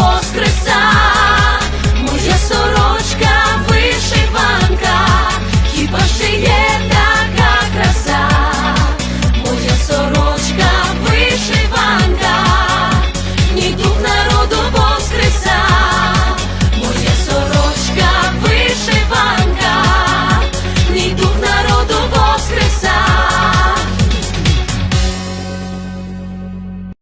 воскрес.